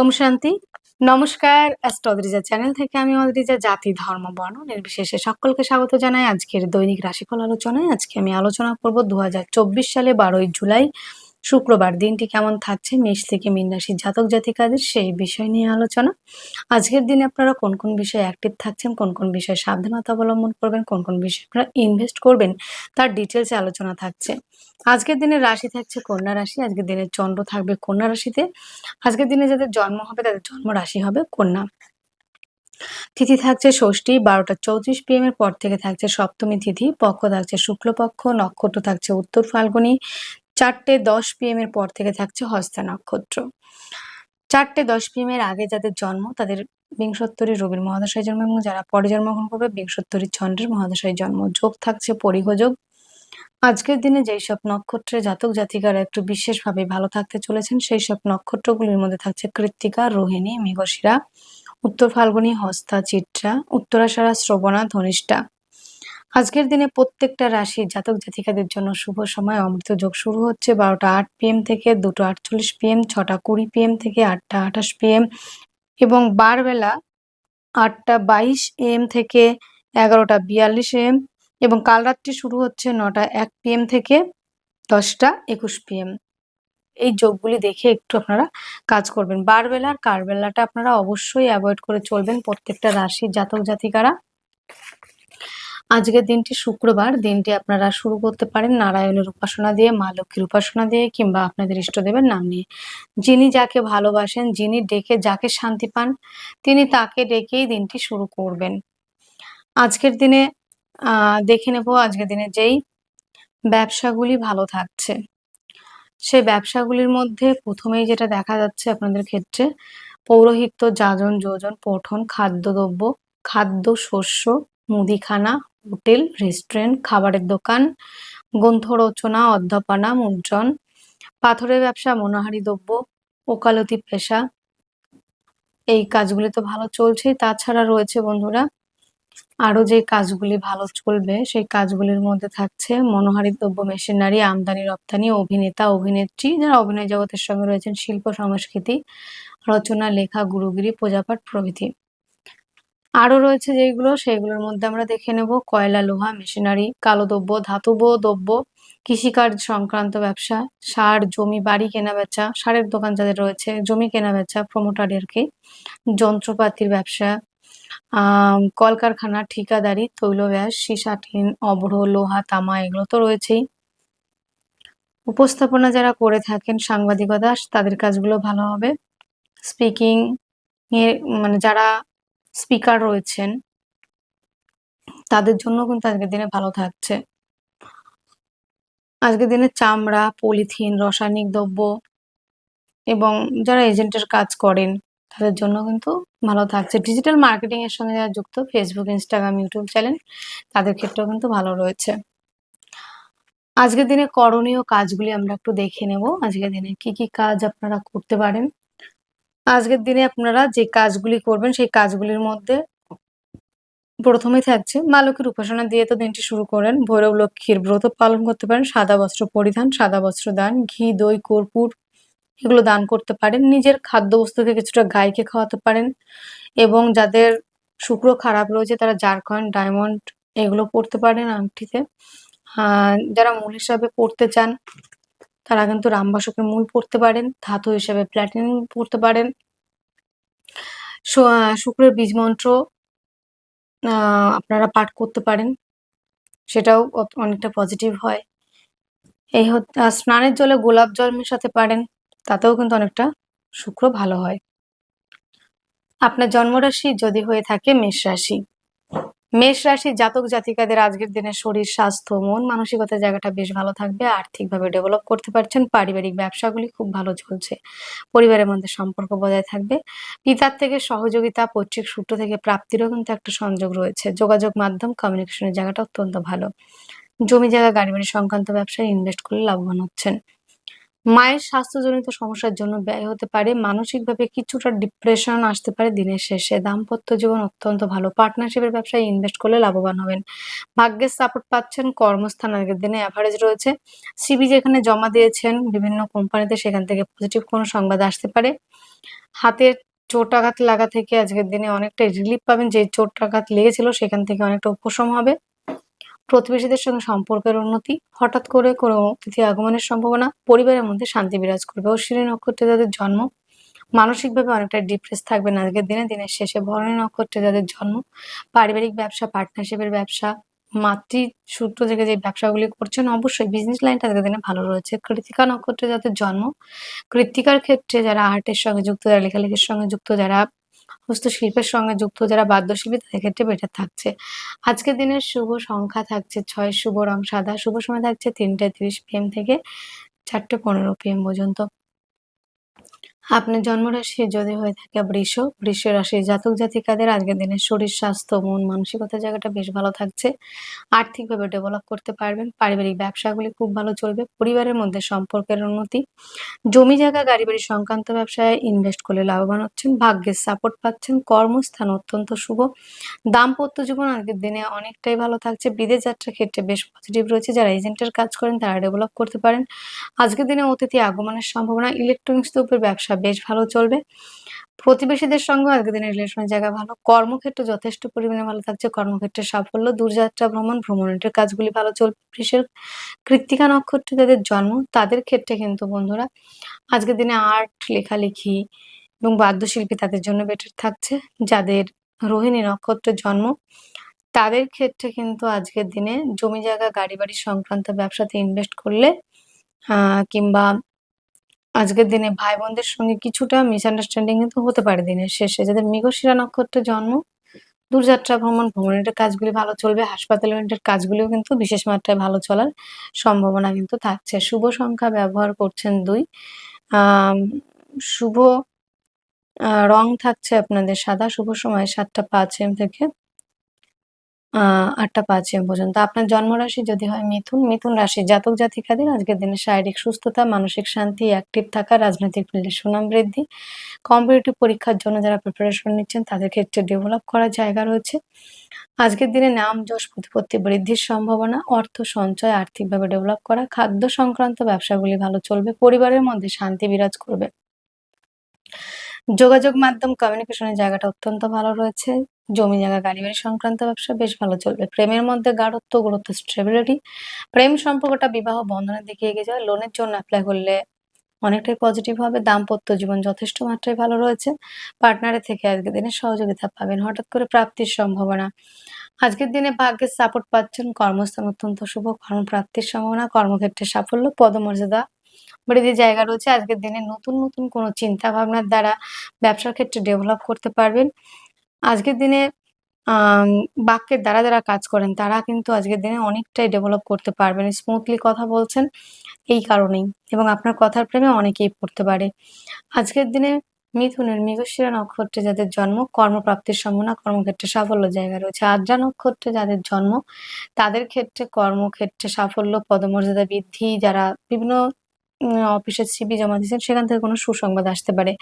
ওম শান্তি। নমস্কার অ্যাস্ট্রোদ্রিজা চ্যানেল থেকে আমি অদ্রিজা, জাতি, ধর্ম, বর্ণ নির্বিশেষে সকলকে স্বাগত জানাই আজকের দৈনিক রাশিফল আলোচনায়। আজকে আমি আলোচনা করব দু হাজার চব্বিশ সালে বারোই জুলাই। শুক্রবার দিনটি কেমন থাকছে মেষ থেকে মীন রাশির জাতক জাতিকাদের সেই বিষয় নিয়ে আলোচনা। আজকের দিনে আপনারা কোন কোন বিষয়ে অ্যাক্টিভ থাকছেন, কোন কোন বিষয়ে সাবধানতা অবলম্বন করবেন, কোন কোন বিষয়ে আপনারা ইনভেস্ট করবেন, তার ডিটেলসে আলোচনা থাকছে। আজকের দিনে রাশি থাকছে কন্যা রাশি, আজকের দিনের চন্দ্র থাকবে কন্যা রাশিতে। আজকের দিনে যাদের জন্ম হবে তাদের জন্ম রাশি হবে কন্যা। তিথি থাকছে ষষ্ঠী, বারোটা চৌত্রিশ পিএম এর পর থেকে থাকছে সপ্তমী তিথি, পক্ষ থাকছে শুক্লপক্ষ, নক্ষত্র থাকছে উত্তর ফাল্গুনি। চারটে দশ পিএম এর পর থেকে থাকছে হস্তা নক্ষত্র। চারটে দশ পিএম এর আগে যাদের জন্ম, তাদের বিংশোত্তরী রবির মহাদশায় জন্ম এবং যারা পরে জন্মগ্রহণ করবে, বিংশোত্তরী চন্দ্রের মহাদশায় জন্ম। যোগ থাকছে পরিহযোগ আজকের দিনে যেই সব নক্ষত্রে জাতক জাতিকারা একটু বিশেষভাবে ভালো থাকতে চলেছেন, সেই সব নক্ষত্রগুলির মধ্যে থাকছে কৃত্তিকা, রোহিণী, মেঘশিরা, উত্তর ফাল্গুনী, হস্তা, চিত্রা উত্তরাষাঢ়া শ্রবণা, ধনিষ্ঠা। আজকের দিনে প্রত্যেকটা রাশি জাতক জাতিকাদের জন্য শুভ সময়। অমৃত যোগ শুরু হচ্ছে বারোটা আট পিএম থেকে, দুটো আটচল্লিশ পিএম ছটা কুড়ি পিএম থেকে, আটটা আঠাশ পিএম এবং বারবেলা আটটা বাইশ এম থেকে এগারোটা বিয়াল্লিশ এম এবং কাল রাত্রি শুরু হচ্ছে নটা এক পিএম থেকে দশটা একুশ পিএম এই যোগগুলি দেখে একটু আপনারা কাজ করবেন। বারবেলা আর কারবেলাটা আপনারা অবশ্যই অ্যাভয়েড করে চলবেন প্রত্যেকটা রাশির জাতক জাতিকারা। আজকের দিনটি শুক্রবার। দিনটি আপনারা শুরু করতে পারেন নারায়ণের উপাসনা দিয়ে, মা লক্ষ্মীর উপাসনা দিয়ে কিংবা আপনাদের ইষ্টদেবের নাম নিয়ে। যিনি যাকে ভালোবাসেন, যিনি ডেকে যাকে শান্তি পান, তিনি তাকে ডেকেই দিনটি শুরু করবেন। আজকের দিনে দেখে নেব আজকের দিনে যেই ব্যবসাগুলি ভালো থাকছে। সেই ব্যবসাগুলির মধ্যে প্রথমেই যেটা দেখা যাচ্ছে আপনাদের ক্ষেত্রে, পৌরোহিত্য, যাজন, যোজন, পঠন, খাদ্যদ্রব্য খাদ্য শস্য মুদিখানা হোটেল, রেস্টুরেন্ট, খাবারের দোকান, গ্রন্থ রচনা, অধ্যাপনা মুদ্রণ পাথরের ব্যবসা, মনোহারি দ্রব্য, ওকালতি পেশা। এই কাজগুলি তো ভালো চলছেই তাছাড়া রয়েছে বন্ধুরা আরও যে কাজগুলি ভালো চলবে, সেই কাজগুলির মধ্যে থাকছে মনোহারি দ্রব্য মেশিনারি, আমদানি, রপ্তানি, অভিনেতা, অভিনেত্রী, যারা অভিনয় জগতের সঙ্গে রয়েছেন শিল্প, সংস্কৃতি, রচনা, লেখা, গুরুগিরি, পূজাপাঠ প্রভৃতি। আরও রয়েছে যেগুলো, সেগুলোর মধ্যে আমরা দেখে নেব। কয়লা, লোহা, মেশিনারি, কালো দ্রব্য ধাতব দ্রব্য, কৃষিকাজ সংক্রান্ত ব্যবসা, সার, জমি, বাড়ি কেনা বেচা, সারের দোকান যাদের রয়েছে, জমি কেনা বেচা প্রমোটার কি যন্ত্রপাতির ব্যবসা কলকারখানা, ঠিকাদারি তৈল ব্যাস সীসা টিন অভ্র লোহা, তামা, এগুলো তো রয়েছেই। উপস্থাপনা যারা করে থাকেন, সাংবাদিকতা, তাদের কাজগুলো ভালো হবে। স্পিকিং মানে যারা স্পিকার রয়েছেন। তাদের জন্য কিন্তু আজকের দিনে ভালো থাকছে। আজকের দিনে চামড়া, পলিথিন, রাসায়নিক দ্রব্য এবং যারা এজেন্টের কাজ করেন, তাদের জন্য কিন্তু ভালো থাকছে। ডিজিটাল মার্কেটিং এর সঙ্গে যারা যুক্ত ফেসবুক ইনস্টাগ্রাম ইউটিউব চ্যানেল তাদের ক্ষেত্রেও কিন্তু ভালো রয়েছে। আজকের দিনে করণীয় কাজগুলি আমরা একটু দেখে নেব। আজকের দিনে কি কি কাজ আপনারা করতে পারেন? আজকের দিনে আপনারা যে কাজগুলি করবেন, সেই কাজগুলির মধ্যে প্রথমেই থাকছে মা লক্ষ্মীর উপাসনা দিয়ে তো দিনটি শুরু করেন। ভৈরব লক্ষ্মীর ব্রত পালন করতে পারেন। সাদা বস্ত্র পরিধান, সাদা বস্ত্র দান, ঘি, দই, কর্পূর এগুলো দান করতে পারেন। নিজের খাদ্যবস্তু থেকে কিছুটা গাইকে খাওয়াতে পারেন এবং যাদের শুক্র খারাপ রয়েছে তারা জারকন, ডায়মন্ড এগুলো পড়তে পারেন আংটিতে। যারা মূল হিসাবে পড়তে চান তারা কিন্তু রামবাসকের মূল পড়তে পারেন, ধাতু হিসেবে প্ল্যাটিনাম পড়তে পারেন। শুক্রের বীজ মন্ত্র আপনারা পাঠ করতে পারেন। সেটাও অনেকটা পজিটিভ হয়। এই স্নানের জলে গোলাপ জল মেশাতে পারেন, তাতেও কিন্তু অনেকটা শুক্র ভালো হয়। আপনার জন্মরাশি যদি হয়ে থাকে মেষ রাশি। মেষ রাশি জাতক জাতিকাদের আজকের দিনে শরীর, স্বাস্থ্য, মন মানসিকতার জায়গাটা বেশ ভালো থাকবে। আর্থিকভাবে ডেভেলপ করতে পারছেন। পারিবারিক ব্যবসাগুলি খুব ভালো চলছে। পরিবারের মধ্যে সম্পর্ক বজায় থাকবে। পিতার থেকে সহযোগিতা, পৈতৃক সূত্র থেকে প্রাপ্তিরও কিন্তু একটা সংযোগ রয়েছে। যোগাযোগ মাধ্যম কমিউনিকেশনের জায়গাটা অত্যন্ত ভালো। জমি জায়গা গাড়ি বাড়ি সংক্রান্ত ব্যবসায় ইনভেস্ট করলে লাভবান হচ্ছেন। মায়ের স্বাস্থ্যজনিত সমস্যার জন্য ব্যয় হতে পারে, মানসিকভাবে কিছুটা ডিপ্রেশন আসতে পারে দিনের শেষে। দাম্পত্য জীবন অত্যন্ত ভালো। পার্টনারশিপের ব্যবসায় ইনভেস্ট করলে লাভবান হবেন। ভাগ্যের সাপোর্ট পাচ্ছেন কর্মস্থান আগের দিনে অ্যাভারেজ রয়েছে। সিবি যেখানে জমা দিয়েছেন বিভিন্ন কোম্পানিতে সেখান থেকে পজিটিভ কোনো সংবাদ আসতে পারে। হাতের চোট আঘাত লাগা থেকে আজকের দিনে অনেকটাই রিলিফ পাবেন। যে চোট আঘাত লেগেছিল সেখান থেকে অনেকটা উপশম হবে। প্রতিবেশীদের সঙ্গে সম্পর্কের উন্নতি, হঠাৎ করে কোনো অতিথি আগমনের সম্ভাবনা, পরিবারের মধ্যে শান্তি বিরাজ করবে অশ্বিনী নক্ষত্রে যাদের জন্ম, মানসিকভাবে অনেকটা ডিপ্রেস থাকবেন আজকের দিনে দিনের শেষে ভরণী নক্ষত্রে যাদের জন্ম, পারিবারিক ব্যবসা পার্টনারশিপের ব্যবসা, মাতৃ সূত্র থেকে যে ব্যবসাগুলি করছেন, অবশ্যই বিজনেস লাইনটা আজকের দিনে ভালো রয়েছে। কৃতিকা নক্ষত্রে যাদের জন্ম, কৃতিকার ক্ষেত্রে যারা আর্টের সঙ্গে যুক্ত, যারা লেখালেখির সঙ্গে যুক্ত, যারা হস্তশিল্পের সঙ্গে যুক্ত যারা বাদ্যশিল্পী, তাদের ক্ষেত্রে বেটার থাকছে। আজকের দিনের শুভ সংখ্যা থাকছে ছয়, শুভ রং সাদা, শুভ সময় থাকছে তিনটে তিরিশ পিএম থেকে চারটে পনেরো পিএম পর্যন্ত। আপনার জন্মরাশি যদি হয়ে থাকে বৃষ বৃষ রাশি জাতক জাতিকাদের আজকের দিনে শরীর, স্বাস্থ্য, মন মানসিকতা জায়গাটা বেশ ভালো থাকছে। আর্থিকভাবে ডেভেলপ করতে পারবেন। পারিবারিক ব্যবসাগুলি খুব ভালো চলবে। পরিবারের মধ্যে সম্পর্কের উন্নতি। জমি জায়গা গাড়ি বাড়ি সংক্রান্ত ব্যবসায় ইনভেস্ট করলে লাভবান হচ্ছেন। ভাগ্যের সাপোর্ট পাচ্ছেন। কর্মস্থান অত্যন্ত শুভ। দাম্পত্য জীবন আজকের দিনে অনেকটাই ভালো থাকছে। বিদেশ যাত্রার ক্ষেত্রে বেশ পজিটিভ রয়েছে। যারা এজেন্টের কাজ করেন, তারা ডেভেলপ করতে পারেন। আজকের দিনে অতিথি আগমনের সম্ভাবনা। ইলেকট্রনিক্স দ্রব্যের ব্যবসা বেশ ভালো চলবে। প্রতিবেশীদের সঙ্গে আজকের দিনের রিলেশনের জায়গা ভালো। কর্মক্ষেত্র যথেষ্ট পরিমাণে ভালো থাকছে। কর্মক্ষেত্রে সাফল্য, দূরযাত্রা, ভ্রমণ, ভ্রমণের কাজগুলি ভালো চলবে। বৃষের কৃত্তিকা নক্ষত্রে যাদের জন্ম, তাদের ক্ষেত্রে কিন্তু বন্ধুরা আজকের দিনে আর্ট লেখালেখি এবং বাদ্যশিল্পী তাদের জন্য বেটার থাকছে। যাদের রোহিণী নক্ষত্রের জন্ম, তাদের ক্ষেত্রে কিন্তু আজকের দিনে জমি জায়গা, গাড়ি বাড়ি সংক্রান্ত ব্যবসাতে ইনভেস্ট করলে কিংবা আজকের দিনে ভাই বোনদের সঙ্গে কিছুটা মিসআন্ডারস্ট্যান্ডিং কিন্তু হতে পারে দিনের শেষে। যাদের মৃগশিরা নক্ষত্রে জন্ম, দূরযাত্রা ভ্রমণ, ভ্রমণের কাজগুলি ভালো চলবে হাসপাতালের কাজগুলিও কিন্তু বিশেষ মাত্রায় ভালো চলার সম্ভাবনা কিন্তু থাকছে। শুভ সংখ্যা ব্যবহার করছেন দুই। শুভ রং থাকছে আপনাদের সাদা, শুভ সময় সাতটা পাঁচ এম থেকে আহ আটটা পাঁচ এম পর্যন্ত। আপনার জন্মরাশি যদি হয় মিথুন মিথুন রাশি জাতক জাতিকাদের, আজকের দিনে শারীরিক সুস্থতা, মানসিক শান্তি অ্যাক্টিভ থাকা, রাজনৈতিক ফিল্ডে সুনাম বৃদ্ধি কম্পিটিটিভ পরীক্ষার জন্য যারা প্রিপারেশন নিচ্ছেন, তাদের ক্ষেত্রে ডেভেলপ করার জায়গা রয়েছে। আজকের দিনে নাম, যশ, প্রতিপত্তি বৃদ্ধির সম্ভাবনা, অর্থ সঞ্চয়, আর্থিকভাবে ডেভেলপ করা, খাদ্য সংক্রান্ত ব্যবসাগুলি ভালো চলবে, পরিবারের মধ্যে শান্তি বিরাজ করবে। যোগাযোগ মাধ্যম কমিউনিকেশনের জায়গাটা অত্যন্ত ভালো রয়েছে। জমি জায়গা, গাড়ি বাড়ি সংক্রান্ত ব্যবসা বেশ ভালো চলবে। প্রেমের মধ্যে গাঢ়ত্ব, গুরুত্ব স্টেবিলিটি প্রেম সম্পর্কটা বিবাহ বন্ধনের দিকে এগিয়ে যায়। লোনের জন্য অ্যাপ্লাই করলে অনেকটাই পজিটিভ হবে। দাম্পত্য জীবন যথেষ্ট মাত্রায় ভালো রয়েছে। পার্টনারের থেকে আজকের দিনে সহযোগিতা পাবেন। হঠাৎ করে প্রাপ্তির সম্ভাবনা। আজকের দিনে ভাগ্যের সাপোর্ট পাচ্ছেন। কর্মস্থান অত্যন্ত শুভ। কর্মপ্রাপ্তির সম্ভাবনা। কর্মক্ষেত্রে সাফল্য। পদমর্যাদা বৃদ্ধির জায়গা রয়েছে, আজকের দিনে নতুন নতুন কোনো চিন্তা ভাবনার দ্বারা ব্যবসার ক্ষেত্রে ডেভেলপ করতে পারবেন। আজকের দিনে বাক্যের দ্বারা যারা কাজ করেন, তারা কিন্তু আজকের দিনে অনেকটাই ডেভেলপ করতে পারবেন। স্মুথলি কথা বলছেন, এই কারণেই এবং আপনার কথার প্রেমে অনেকেই পড়তে পারে। আজকের দিনে মিথুনের মৃগশিরা নক্ষত্রে যাদের জন্ম, কর্মপ্রাপ্তির সম্ভাবনা কর্মক্ষেত্রে সাফল্য জায়গা রয়েছে। আদ্রা নক্ষত্রে যাদের জন্ম, তাদের ক্ষেত্রে কর্মক্ষেত্রে সাফল্য, পদমর্যাদা বৃদ্ধি, যারা বিভিন্ন অফিসে সিবি জমা দিয়েছেন, সেখান থেকে কোনো সুসংবাদ আসতে পারে।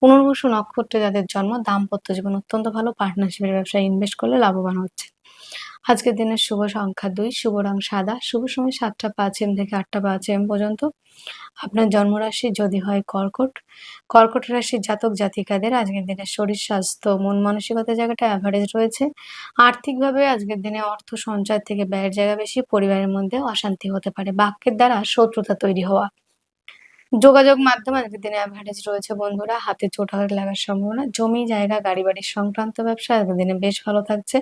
পুনর্বসু নক্ষত্রে যাদের জন্ম, দাম্পত্য জীবন অত্যন্ত ভালো পার্টনারশিপের ব্যবসায় ইনভেস্ট করলে লাভবান হচ্ছে। আজকের দিনের শুভ সংখ্যা দুই, শুভ রং সাদা, শুভ সময় সাতটা পাঁচ এম থেকে আটটা পাঁচ এম পর্যন্ত। আপনার জন্মরাশি যদি হয় কর্কট কর্কট রাশির জাতক জাতিকাদের আজকের দিনে শরীর, স্বাস্থ্য, মন মানসিকতার জায়গাটা অ্যাভারেজ রয়েছে। আর্থিকভাবে আজকের দিনে অর্থ সঞ্চয় থেকে ব্যয়ের জায়গা বেশি, পরিবারের মধ্যে অশান্তি হতে পারে। বাক্যের দ্বারা শত্রুতা তৈরি হওয়া। যোগাযোগ মাধ্যম আজকের দিনে অ্যাভারেজ রয়েছে বন্ধুরা। হাতে চোট হাত লাগার সম্ভাবনা, জমি, জায়গা গাড়ি বাড়ির সংক্রান্ত ব্যবসা আজকের দিনে বেশ ভালো থাকছে।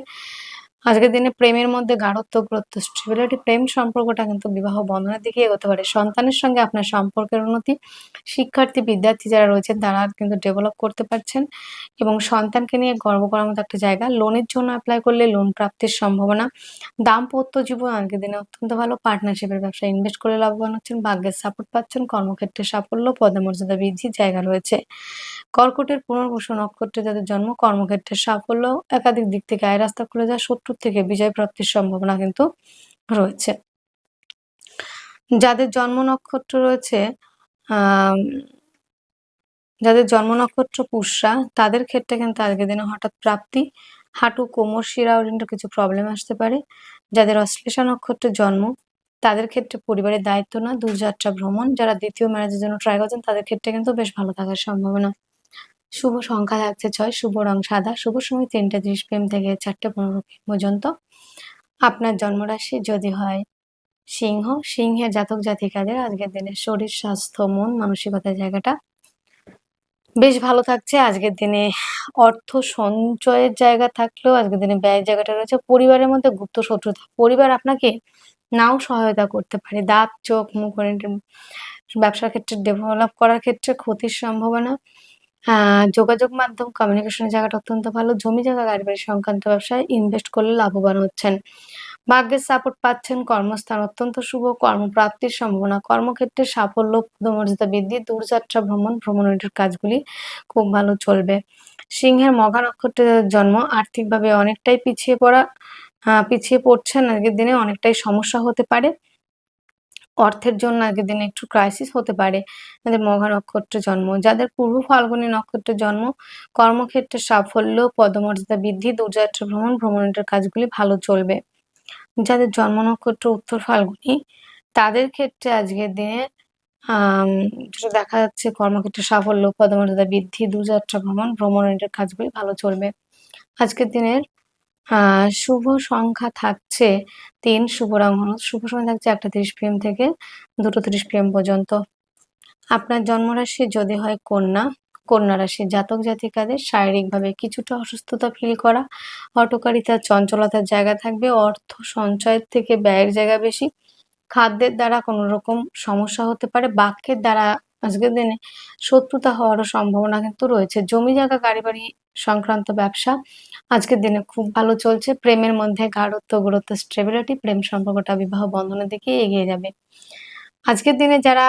আজকের দিনে প্রেমের মধ্যে গাঢ়ত্ব, গুরুত্ব স্টেবিলিটি প্রেম সম্পর্কটা কিন্তু বিবাহ বন্ধনের দিকে এগোতে পারে। সন্তানের সঙ্গে আপনার সম্পর্কের উন্নতি, শিক্ষার্থী, বিদ্যার্থী যারা রয়েছেন তারা কিন্তু ডেভেলপ করতে পারছেন এবং সন্তানকে নিয়ে গর্ব করার মতো একটা জায়গা। লোনের জন্য অ্যাপ্লাই করলে লোন প্রাপ্তির সম্ভাবনা। দাম্পত্য জীবন আজকের দিনে অত্যন্ত ভালো। পার্টনারশিপের ব্যবসায় ইনভেস্ট করে লাভবান হচ্ছেন, ভাগ্যের সাপোর্ট পাচ্ছেন, কর্মক্ষেত্রে সাফল্য, পদমর্যাদা বৃদ্ধির জায়গা রয়েছে। কর্কটের পুনর্বসু নক্ষত্রে যাদের জন্ম, কর্মক্ষেত্রে সাফল্য, একাধিক দিক থেকে আয় রাস্তা খুলে যায়। শত্রুর থেকে বিজয় প্রাপ্তির সম্ভাবনা কিন্তু রয়েছে। যাদের জন্ম নক্ষত্র রয়েছে যাদের জন্ম নক্ষত্র পুষ্যা, তাদের ক্ষেত্রে কিন্তু আজকের দিনে হঠাৎ প্রাপ্তি, হাঁটু, কোমর, শিরা ওরিয়েন্টের কিছু প্রবলেম আসতে পারে। যাদের অশ্লেষা নক্ষত্রের জন্ম, তাদের ক্ষেত্রে পরিবারের দায়িত্ব না, দূরযাত্রা ভ্রমণ, যারা দ্বিতীয় ম্যারেজের জন্য ট্রাই করছেন, তাদের ক্ষেত্রে কিন্তু বেশ ভালো থাকার সম্ভাবনা। শুভ সংখ্যা থাকছে ছয়, শুভ রং সাদা, শুভ সময় তিনটে ত্রিশ পিএম থেকে চারটে পনেরো পর্যন্ত। আপনার জন্মরাশি যদি হয় সিংহ, সিংহের জাতক জাতিকাদের আজকের দিনে শরীর, স্বাস্থ্য, মন, মানসিকতার জায়গাটা বেশ ভালো থাকছে। আজকের দিনে অর্থ সঞ্চয়ের জায়গা থাকলেও আজকের দিনে ব্যয়ের জায়গাটা রয়েছে। পরিবারের মধ্যে গুপ্ত শত্রুতা। পরিবার আপনাকে নাও সহায়তা করতে পারে। দাঁত, চোখ, মুখ ব্যবসার ক্ষেত্রে, ডেভেলপ করার ক্ষেত্রে ক্ষতির সম্ভাবনা। যোগাযোগ মাধ্যম কমিউনিকেশনের জায়গাটা অত্যন্ত ভালো। জমি জায়গা, গাড়ি বাড়ি সংক্রান্ত ব্যবসায় ইনভেস্ট করলে লাভবান হচ্ছেন। ভাগ্যের সাপোর্ট পাচ্ছেন, কর্মস্থান অত্যন্ত শুভ, কর্মপ্রাপ্তির সম্ভাবনা। কর্মক্ষেত্রে সাফল্য পদমর্যাদা বৃদ্ধি, দূরযাত্রা, ভ্রমণ, ভ্রমণের কাজগুলি খুব ভালো চলবে। সিংহের মঘা নক্ষত্রের জন্ম আর্থিকভাবে অনেকটাই পিছিয়ে পড়া পিছিয়ে পড়ছেন আজকের দিনে অনেকটাই সমস্যা হতে পারে। অর্থের জন্য আগের দিনে একটু ক্রাইসিস হতে পারে। যাদের মঘা নক্ষত্রে জন্ম, যাদের পূর্ব ফাল্গুনী নক্ষত্রে জন্ম, কর্মক্ষেত্রে সাফল্য, পদমর্যাদা বৃদ্ধি, দূরযাত্রা ভ্রমণ, ভ্রমণের কাজগুলি ভালো চলবে। যাদের জন্ম নক্ষত্র উত্তর ফাল্গুনি, তাদের ক্ষেত্রে আজকের দিনে যেটা দেখা যাচ্ছে কর্মক্ষেত্রে সাফল্য, পদমর্যাদা বৃদ্ধি, দূরযাত্রা ভ্রমণ, ভ্রমণের কাজগুলি ভালো চলবে। আজকের দিনের শুভ সংখ্যা থাকছে তিন শুভ রং শুভ সময় থাকছে একটা তিরিশ পিএম থেকে দুটো তিরিশ পিএম পর্যন্ত। আপনার জন্মরাশি যদি হয় কন্যা কন্যা রাশি জাতক জাতিকাদের শারীরিকভাবে কিছুটা অসুস্থতা ফিল করা হটকারিতার চঞ্চলতার জায়গা থাকবে, অর্থ সঞ্চয়ের থেকে ব্যয়ের জায়গা বেশি, খাদ্যের দ্বারা কোনো রকম সমস্যা হতে পারে, বাক্যের দ্বারা আজকের দিনে শত্রুতা হওয়ারও সম্ভাবনা কিন্তু রয়েছে। জমি জায়গা গাড়ি বাড়ি সংক্রান্ত ব্যবসা আজকের দিনে খুব ভালো চলছে। প্রেমের মধ্যে গাঢ়ত্ব, গুরুত্ব স্টেবিলিটি প্রেম সম্পর্কটা বিবাহ বন্ধনের দিকে এগিয়ে যাবে। আজকের দিনে যারা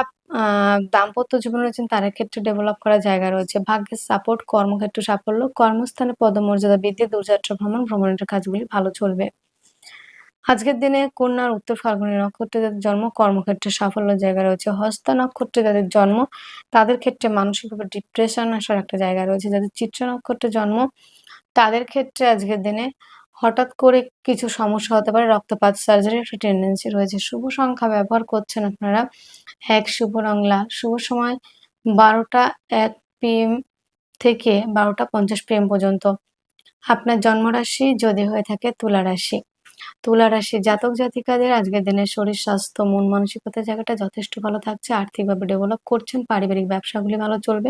দাম্পত্য জীবন রয়েছেন, তাদের ক্ষেত্রে ডেভেলপ করার জায়গা রয়েছে। ভাগ্যের সাপোর্ট কর্মক্ষেত্র সাফল্য, কর্মস্থানে পদমর্যাদা বৃদ্ধি দূরযাত্রা ভ্রমণ, ভ্রমণের কাজগুলি ভালো চলবে। আজকের দিনে কন্যার উত্তর ফাল্গুনী নক্ষত্রে যাদের জন্ম, কর্মক্ষেত্রে সাফল্য জায়গা রয়েছে। হস্ত নক্ষত্রে যাদের জন্ম, তাদের ক্ষেত্রে মানসিকভাবে ডিপ্রেশন আসার একটা জায়গা রয়েছে। যাদের চিত্র নক্ষত্রে জন্ম, তাদের ক্ষেত্রে আজকের দিনে হঠাৎ করে কিছু সমস্যা হতে পারে। রক্তপাত সার্জারির একটা টেন্ডেন্সি রয়েছে। শুভ সংখ্যা ব্যবহার করছেন আপনারা। এক শুভ রং লাল। শুভ সময় বারোটা এক পিএম থেকে বারোটা পঞ্চাশ পিএম পর্যন্ত। আপনার জন্মরাশি যদি হয়ে থাকে তুলা রাশি। তুলা রাশি জাতক জাতিকাদের আজকের দিনে শরীর, স্বাস্থ্য, মন মানসিকতার জায়গাটা যথেষ্ট ভালো থাকছে। আর্থিকভাবে ডেভেলপ করছেন, পারিবারিক ব্যবসাগুলি ভালো চলবে,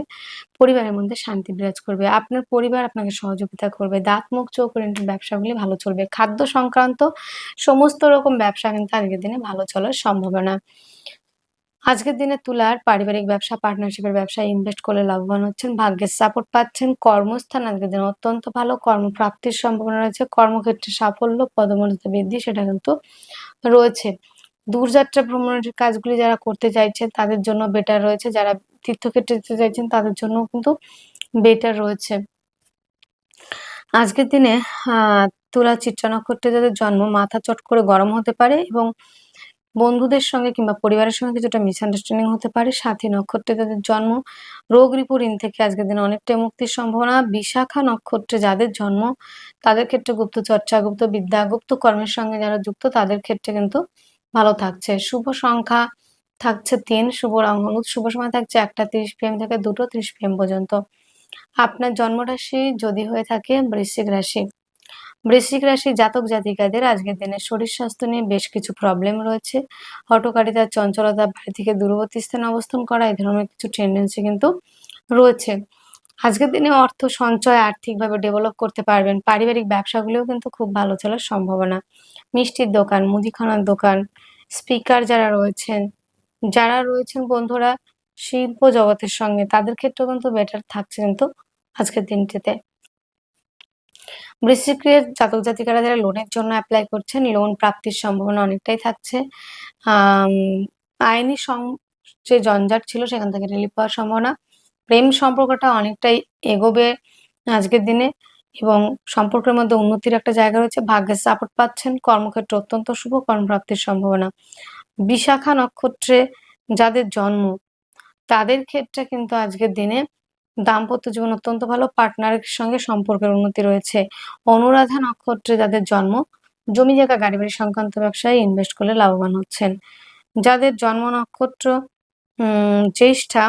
পরিবারের মধ্যে শান্তি বিরাজ করবে। আপনার পরিবার আপনাকে সহযোগিতা করবে দাঁত মুখ চোখ রেন্টের ব্যবসাগুলি ভালো চলবে। খাদ্য সংক্রান্ত সমস্ত রকম ব্যবসা কিন্তু আজকের দিনে ভালো চলার সম্ভাবনা। আজকের দিনে তুলার পারিবারিক ব্যবসা পার্টনারশিপের ব্যবসায় ইনভেস্ট করলে লাভবান হচ্ছেন, ভাগ্যের সাপোর্ট পাচ্ছেন, কর্মস্থান আজকের দিনে অত্যন্ত ভালো, কর্মপ্রাপ্তির সম্ভাবনা রয়েছে, কর্মক্ষেত্রে সাফল্য পদমর্যাদা বৃদ্ধি সেটা কিন্তু রয়েছে। দূরযাত্রা ভ্রমণের কাজগুলি যারা করতে চাইছেন, তাদের জন্য বেটার রয়েছে, যারা তীর্থক্ষেত্রে যেতে চাইছেন, তাদের জন্য কিন্তু বেটার রয়েছে। আজকের দিনে তুলা চিত্রা নক্ষত্রে যাদের জন্ম, মাথা চট করে গরম হতে পারে এবং বন্ধুদের সঙ্গে কিংবা পরিবারের সঙ্গে কিছুটা মিসআন্ডারস্ট্যান্ডিং হতে পারে। সাথী নক্ষত্রে তাদের জন্ম, রোগ ঋণ থেকে আজকের দিনে অনেকটাই মুক্তির সম্ভাবনা। বিশাখা নক্ষত্রে যাদের জন্ম, তাদের ক্ষেত্রে গুপ্ত চর্চা গুপ্ত বিদ্যা গুপ্ত কর্মের সঙ্গে যারা যুক্ত, তাদের ক্ষেত্রে কিন্তু ভালো থাকছে। শুভ সংখ্যা থাকছে তিন, শুভ রং হলুদ, শুভ সময় থাকছে একটা, তিরিশ পিএম থেকে দুটো, ত্রিশ পিএম পর্যন্ত। আপনার জন্মরাশি যদি হয়ে থাকে বৃশ্চিক রাশি। বৃশ্চিক রাশি জাতক জাতিকাদের আজকের দিনে শরীর স্বাস্থ্য নিয়ে বেশ কিছু প্রবলেম রয়েছে। হটকারিতার চঞ্চলতা, বাড়ি থেকে দূরবর্তী স্থানে অবস্থান করা, এই ধরনের কিছু টেন্ডেন্সি কিন্তু রয়েছে। আজকের দিনে অর্থ সঞ্চয় আর্থিকভাবে ডেভেলপ করতে পারবেন। পারিবারিক ব্যবসাগুলোও কিন্তু খুব ভালো চলার সম্ভাবনা। মিষ্টির দোকান, মুদিখানার দোকান স্পিকার যারা রয়েছেন যারা রয়েছেন বন্ধুরা শিল্প জগতের সঙ্গে, তাদের ক্ষেত্রেও কিন্তু বেটার থাকছে কিন্তু আজকের দিনটিতে। বৃশ্চিকের জাতক জাতিকারা যারা লোনের জন্য অ্যাপ্লাই করছেন লোন প্রাপ্তির সম্ভাবনা অনেকটাই থাকছে। আইনি যে জঞ্জাট ছিল সেখান থেকে রিলিফ পাওয়ার সম্ভাবনা। প্রেম সম্পর্কটা অনেকটাই এগোবে আজকের দিনে এবং সম্পর্কের মধ্যে উন্নতির একটা জায়গা রয়েছে। ভাগ্যের সাপোর্ট পাচ্ছেন, কর্মক্ষেত্রে অত্যন্ত শুভ, কর্মপ্রাপ্তির সম্ভাবনা। বিশাখা নক্ষত্রে যাদের জন্ম, তাদের ক্ষেত্রে কিন্তু আজকের দিনে দাম্পত্য জীবন অত্যন্ত ভালো পার্টনারের সঙ্গে সম্পর্কের উন্নতি রয়েছে। অনুরাধা নক্ষত্রে যাদের জন্ম, জমি জায়গা, গাড়ি বাড়ি সংক্রান্ত ব্যবসায় ইনভেস্ট করলে লাভবান হচ্ছেন। যাদের জন্ম নক্ষত্র জ্যেষ্ঠা,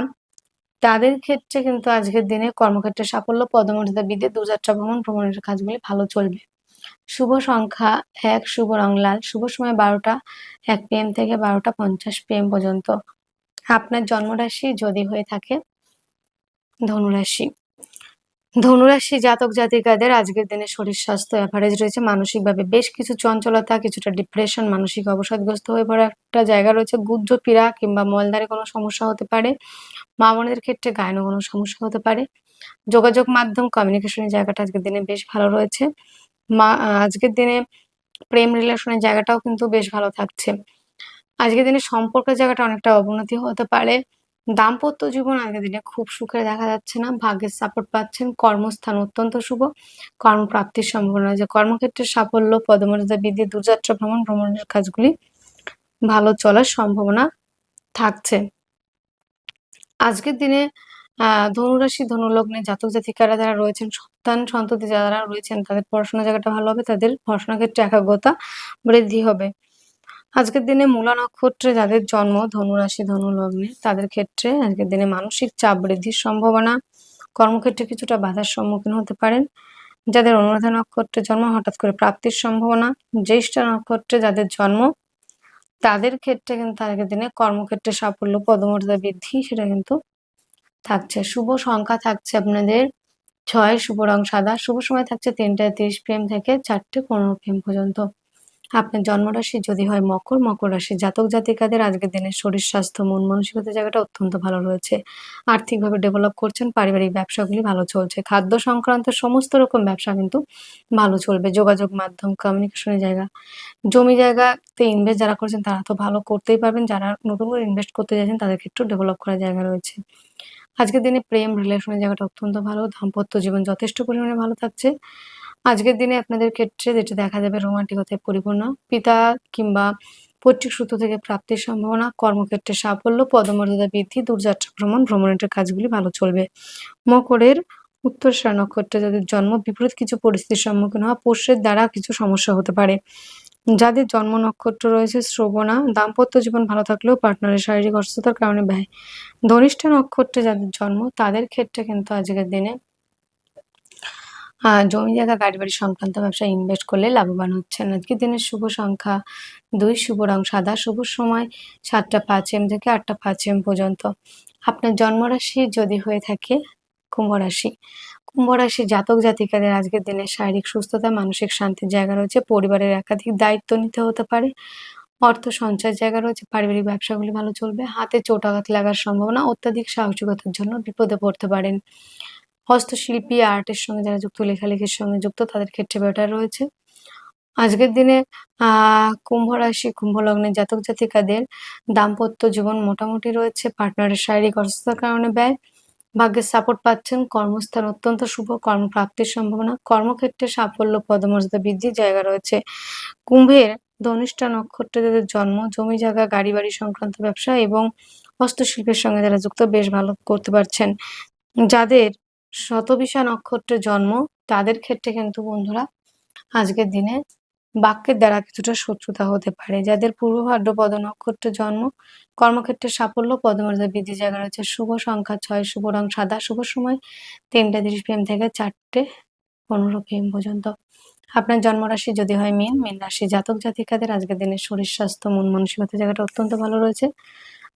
তাদের ক্ষেত্রে কিন্তু আজকের দিনে কর্মক্ষেত্রে সাফল্য, পদমর্যাদা বৃদ্ধি দূরযাত্রা, ভ্রমণ, ভ্রমণের কাজগুলি ভালো চলবে। শুভ সংখ্যা এক, শুভ রং লাল, শুভ সময় বারোটা, এক পিএম থেকে বারোটা পঞ্চাশ পিএম পর্যন্ত। আপনার জন্মরাশি যদি হয়ে থাকে ধনুরাশি। ধনুরাশি জাতক জাতিকাদের আজকের দিনে শরীর স্বাস্থ্য অ্যাভারেজ রয়েছে, মানসিকভাবে বেশ কিছু চঞ্চলতা, কিছুটা ডিপ্রেশন মানসিক অবসাদগ্রস্ত হয়ে পড়া একটা জায়গা রয়েছে। গুজ্জ পীড়া কিংবা মলদারে কোনো সমস্যা হতে পারে, মা বোনদের ক্ষেত্রে গায়নে কোনো সমস্যা হতে পারে। যোগাযোগ মাধ্যম কমিউনিকেশনের জায়গাটা আজকের দিনে বেশ ভালো রয়েছে। মা, আজকের দিনে প্রেম রিলেশনের জায়গাটাও কিন্তু বেশ ভালো থাকছে। আজকের দিনে সম্পর্কের জায়গাটা অনেকটা অবনতি হতে পারে। দাম্পত্য জীবন আজকের দিনে খুব সুখে দেখা যাচ্ছে না। ভাগ্যের সাপোর্ট পাচ্ছেন, কর্মস্থান অত্যন্ত শুভ। কর্মপ্রাপ্তির সম্ভাবনা যে কর্মক্ষেত্রে সাফল্য, পদমর্যাদা বৃদ্ধি, দূরযাত্রা ভ্রমণ, ভ্রমণের কাজগুলি ভালো চলার সম্ভাবনা থাকছে। আজকের দিনে আহ ধনুরাশি, ধনুলগ্নে জাতক জাতিকারা যারা রয়েছেন, সন্তান সন্ততি যারা রয়েছেন, তাদের পড়াশোনা জায়গাটা ভালো হবে, তাদের পড়াশোনা ক্ষেত্রে একাগ্রতা বৃদ্ধি হবে। আজকের দিনে মূলা নক্ষত্রে যাদের জন্ম, ধনুরাশি, ধনুলগ্নে, তাদের ক্ষেত্রে আজকের দিনে মানসিক চাপ বৃদ্ধির সম্ভাবনা। কর্মক্ষেত্রে কিছুটা বাধার সম্মুখীন হতে পারেন। যাদের অনুরাধা নক্ষত্রে জন্ম, হঠাৎ করে প্রাপ্তির সম্ভাবনা। জ্যেষ্ঠ নক্ষত্রে যাদের জন্ম, তাদের ক্ষেত্রে কিন্তু আজকের দিনে কর্মক্ষেত্রে সাফল্য, পদমর্যাদা বৃদ্ধি, সেটা কিন্তু থাকছে। শুভ সংখ্যা থাকছে আপনাদের ছয়, শুভ রং সাদা। শুভ সময় থাকছে তিনটা তিরিশ পিএম থেকে চারটে পনেরো পিএম পর্যন্ত। আপনার জন্মরাশি যদি হয় মকর মকর রাশি। জাতক, জাতিকাদের আজকের দিনের শরীর, স্বাস্থ্য, মন মানসিকতার জায়গাটা অত্যন্ত ভালো রয়েছে। আর্থিকভাবে ডেভেলপ করছেন, পারিবারিক ব্যবসাগুলি ভালো চলছে। খাদ্য সংক্রান্ত সমস্ত রকম ব্যবসা কিন্তু ভালো চলবে। যোগাযোগ মাধ্যম কমিউনিকেশনের জায়গা, জমি জায়গাতে ইনভেস্ট যারা করছেন তারা তো ভালো করতেই পারবেন। যারা নতুন করে ইনভেস্ট করতে যাচ্ছেন তাদের ক্ষেত্রেও ডেভেলপ করার জায়গা রয়েছে। আজকের দিনে প্রেম রিলেশনের জায়গাটা অত্যন্ত ভালো। দাম্পত্য জীবন যথেষ্ট পরিমাণে ভালো থাকছে। আজকের দিনে আপনাদের ক্ষেত্রে যেটা দেখা যাবে রোমান্টিকতায় পরিপূর্ণ। পিতা কিংবা পৈতৃক সূত্র থেকে প্রাপ্তির সম্ভাবনা, কর্মক্ষেত্রে সাফল্য, পদমর্যাদা বৃদ্ধি, দূরযাত্রা ভ্রমণ, ভ্রমণের কাজগুলি ভালো চলবে। মকরের উত্তর নক্ষত্রে যাদের জন্ম, বিপরীত কিছু পরিস্থিতির সম্মুখীন হওয়া পোষ্যের দ্বারা কিছু সমস্যা হতে পারে। যাদের জন্ম নক্ষত্র রয়েছে, শ্রবণা, দাম্পত্য জীবন ভালো থাকলেও পার্টনারের শারীরিক অসুস্থতার কারণে ব্যয়। ধনিষ্ঠা নক্ষত্রে যাদের জন্ম, তাদের ক্ষেত্রে কিন্তু আজকের দিনে জমি জায়গা, গাড়ি বাড়ি সংক্রান্ত ব্যবসায় ইনভেস্ট করলে লাভবান হচ্ছেন। আজকের দিনের শুভ সংখ্যা দুই, শুভ রং সাদা, শুভ সময় সাতটা পাঁচ এম থেকে আটটা পাঁচ এম পর্যন্ত। আপনার জন্মরাশি যদি হয়ে থাকে, কুম্ভ রাশি। কুম্ভ রাশি জাতক জাতিকাদের আজকের দিনে শারীরিক সুস্থতা, মানসিক শান্তির জায়গা রয়েছে, পরিবারের একাধিক দায়িত্ব নিতে হতে পারে। অর্থ সঞ্চয়ের জায়গা রয়েছে, পারিবারিক ব্যবসাগুলি ভালো চলবে, হাতে চোটাঘাত লাগার সম্ভাবনা অত্যাধিক সাহসিকতার জন্য বিপদে পড়তে পারেন। হস্তশিল্পী আর্টের সঙ্গে যারা যুক্ত, লেখালেখির সঙ্গে যুক্ত, তাদের ক্ষেত্রে বেটার রয়েছে। আজকের দিনে কুম্ভ রাশি, কুম্ভ লগ্নের জাতক জাতিকাদের দাম্পত্য জীবন মোটামুটি রয়েছে। পার্টনারের শারীরিক অসুস্থতার কারণে ব্যয়, ভাগ্যের সাপোর্ট পাচ্ছেন, কর্মস্থান অত্যন্ত শুভ, কর্মপ্রাপ্তির সম্ভাবনা, কর্মক্ষেত্রে সাফল্য, পদমর্যাদা বৃদ্ধির জায়গা রয়েছে। কুম্ভের ধনিষ্ঠা নক্ষত্রে যাদের জন্ম, জমি জায়গা গাড়ি বাড়ি সংক্রান্ত ব্যবসা এবং হস্তশিল্পের সঙ্গে যারা যুক্ত, বেশ ভালো করতে পারছেন। যাদের শতবিশা নক্ষত্রে জন্ম, তাদের ক্ষেত্রে কিন্তু বন্ধুরা আজকের দিনে বাক্যের দ্বারা কিছুটা শত্রুতা হতে পারে। যাদের পূর্ব ভাদ্রপদ নক্ষত্রে জন্ম কর্মক্ষেত্রে সাফল্য পদমর্যাদা বৃদ্ধি জায়গা রয়েছে। শুভ সংখ্যা ছয়, শুভ রং সাদা। শুভ সময় তিনটা তিরিশ পিএম থেকে চারটে পনেরো পিএম পর্যন্ত। আপনার জন্মরাশি যদি হয় মিন মিন রাশি জাতক জাতিকাদের আজকের দিনে শরীর স্বাস্থ্য, মন মানসিকতার জায়গাটা অত্যন্ত ভালো রয়েছে।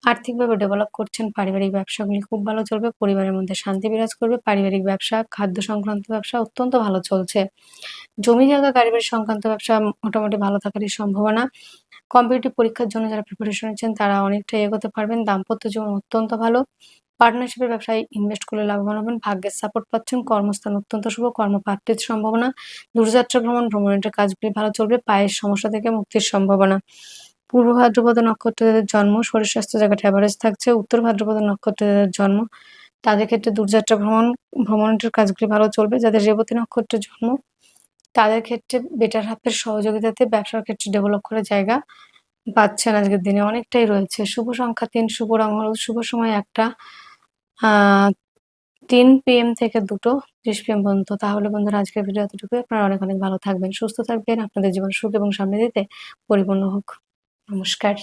আর্থিকভাবে ডেভেলপ করছেন, পারিবারিক ব্যবসাগুলি খুব ভালো চলবে, পরিবারের মধ্যে শান্তি বিরাজ করবে, পারিবারিক ব্যবসা, খাদ্য সংক্রান্ত ব্যবসা অত্যন্ত ভালো চলছে। জমি জায়গা গাড়ি সংক্রান্ত ব্যবসা মোটামুটি ভালো থাকারই সম্ভাবনা। কম্পিটিটিভ পরীক্ষার জন্য যারা প্রিপারেশন নিচ্ছেন, তারা অনেকটাই এগোতে পারবেন, দাম্পত্য জীবন অত্যন্ত ভালো। পার্টনারশিপের ব্যবসায় ইনভেস্ট করলে লাভবান হবেন, ভাগ্যের সাপোর্ট পাচ্ছেন, কর্মস্থান অত্যন্ত শুভ, কর্মপ্রাপ্তির সম্ভাবনা। দূরযাত্রা ভ্রমণ, ভ্রমণের কাজগুলি ভালো চলবে, পায়ের সমস্যা থেকে মুক্তির সম্ভাবনা। পূর্ব ভাদ্রপদ নক্ষত্রে যাদের জন্ম, শরীর স্বাস্থ্য জায়গাটা অ্যাভারেজ থাকছে। উত্তর ভাদ্রপদ নক্ষত্রে যাদের জন্ম, তাদের ক্ষেত্রে দূরযাত্রা ভ্রমণ, ভ্রমণের কাজগুলি ভালো চলবে। যাদের রেবতী নক্ষত্রের জন্ম, তাদের ক্ষেত্রে বেটার হাফের সহযোগিতাতে ব্যবসার ক্ষেত্রে ডেভেলপ করার জায়গা পাচ্ছেন আজকের দিনে অনেকটাই রয়েছে। শুভ সংখ্যা তিন, শুভ রং হল শুভ সময় একটা তিন পিএম থেকে দুটো ত্রিশ পিএম পর্যন্ত। তাহলে বন্ধুরা, আজকের ভিডিও এতটুকু আপনারা অনেক অনেক ভালো থাকবেন, সুস্থ থাকবেন। আপনাদের জীবন সুখ এবং সমৃদ্ধিতে পরিপূর্ণ হোক। নমস্কার